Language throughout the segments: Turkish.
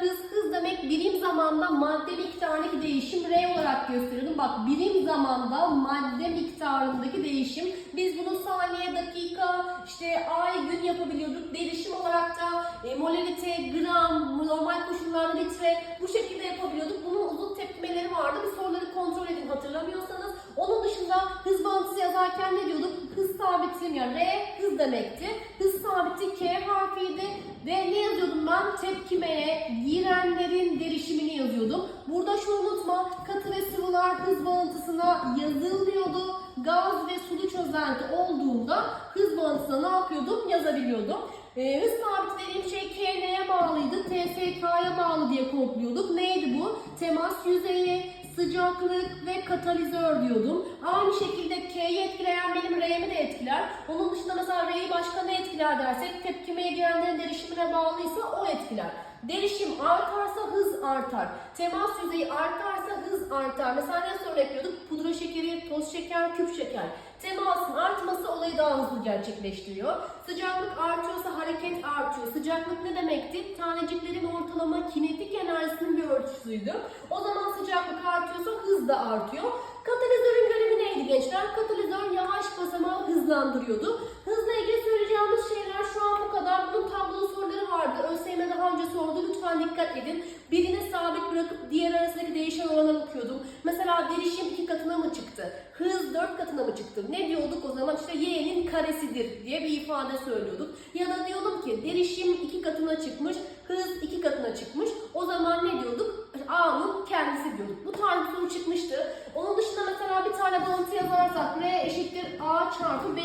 hız, hız demek birim zamanda madde miktarındaki değişim R olarak gösteriyordum. Bak birim zamanda madde miktarındaki değişim. Biz bunu saniye, dakika, işte ay, gün yapabiliyorduk. Değişim olarak da e, molarite, gram, normal koşullarda litre bu şekilde yapabiliyorduk. Bunun uzun tepkimeleri vardı. Bir soruları kontrol edin hatırlamıyorsanız. Onun dışında hız bağıntısı yazarken ne diyorduk? Hız sabitliğim yani R hız demekti. Hız sabiti K harfiydi ve ne yazıyordum ben? Tepkimeye girenlerin derişimini yazıyordum. Burada şunu unutma. Katı ve sıvılar hız bağıntısına yazılmıyordu. Gaz ve sulu çözelti olduğunda hız bağıntısına ne yapıyordum? Yazabiliyordum. Ee, hız sabit dediğim şey K neye bağlıydı? TSK'ya bağlı diye kodluyorduk. Neydi bu? Temas yüzeyi, sıcaklık ve katalizör diyordum. Aynı şekilde K'yi etkileyen benim R'mi de etkiler. Onun dışında mesela R'yi başka ne etkiler dersek tepkimeye girenlerin derişimine bağlıysa o etkiler. Derişim artarsa hız artar. Temas yüzeyi artarsa hız artar. Mesela ne örnek veriyorduk? Pudra şekeri, toz şeker, küp şeker. Temasın artması olayı daha hızlı gerçekleştiriyor. Sıcaklık artıyorsa hareket artıyor. Sıcaklık ne demekti? Taneciklerin ortalama kinetik enerjisinin bir ölçüsüydü. O zaman sıcaklık artıyorsa hız da artıyor. Katalizörün görevi neydi gençler? Katalizör yavaş basamağı hızlandırıyordu. Hızla ilgili söyleyeceğimiz şeyler şu an bu kadar. Bunun tablolu soruları vardı. ÖSYM daha önce sordu. Lütfen dikkat edin. Birini sabit bırakıp diğer arasındaki değişen orana bakıyordum. Mesela derişim iki katına mı çıktı? Hız dört katına mı çıktı? Ne diyorduk o zaman? İşte y'nin karesidir diye bir ifade söylüyorduk. Ya da diyordum ki derişim iki katına çıkmış, hız iki katına çıkmış. O zaman ne diyorduk? A'nın kendisi diyorduk. Bu tarz bir soru çıkmıştı. Onun dışında mesela bir tane bağıntı yazarsak R eşittir A çarpı B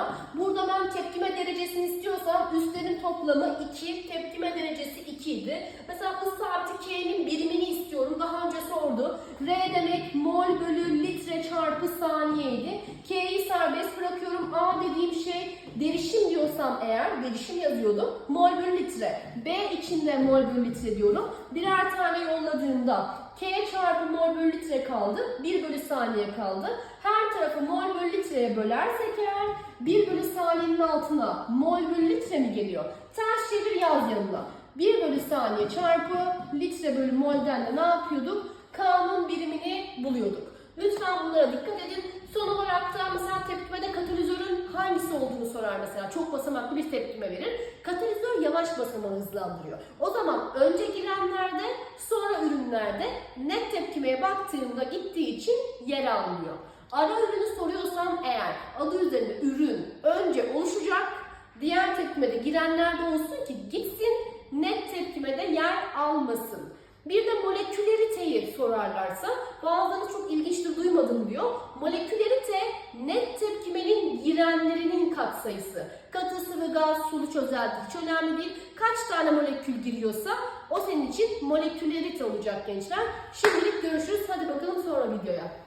mesela. Burada ben tepkime derecesini istiyorsam üstlerin toplamı 2, tepkime derecesi 2 idi. Mesela hız sabiti K'nin birimini istiyorum. Daha önce sordu. R demek mol bölü litre çarpı saniyeydi. K'yi serbest bırakıyorum. A dediğim şey derişim diyorsam eğer, derişim yazıyordum. Mol bölü litre. B içinde mol bölü litre diyorum. Birer tane yolladığımda K çarpı mol bölü litre kaldı. 1 bölü saniye kaldı. Her tarafı mol bölü litreye bölersek eğer 1 bölü saniyenin altına mol bölü litre mi geliyor? Ters çevir yaz yanına. 1 bölü saniye çarpı litre bölü molden de ne yapıyorduk? K'nın birimini buluyorduk. Lütfen bunlara dikkat edin. Son olarak da mesela tepkimede katalizörün hangisi olduğunu sorar mesela. Çok basamaklı bir tepkime verir. Katalizör yavaş basamağı hızlandırıyor. O zaman önce girenlerde sonra ürünlerde net tepkimeye baktığımda gittiği için yer almıyor. Ara ürünü soruyorsam eğer adı üzerinde ürün önce oluşacak diğer tepkimede girenlerde olsun ki gitsin net tepkimede yer almasın. Bir de moleküleriteyi sorarlarsa bazılarınız çok ilginçtir duymadım diyor. Molekülerite net tepkimenin girenlerinin katsayısı. Katı, sıvı, gaz, sulu çözelti hiç önemli değil. Kaç tane molekül giriyorsa o senin için molekülerite olacak gençler. Şimdilik görüşürüz. Hadi bakalım sonra videoya.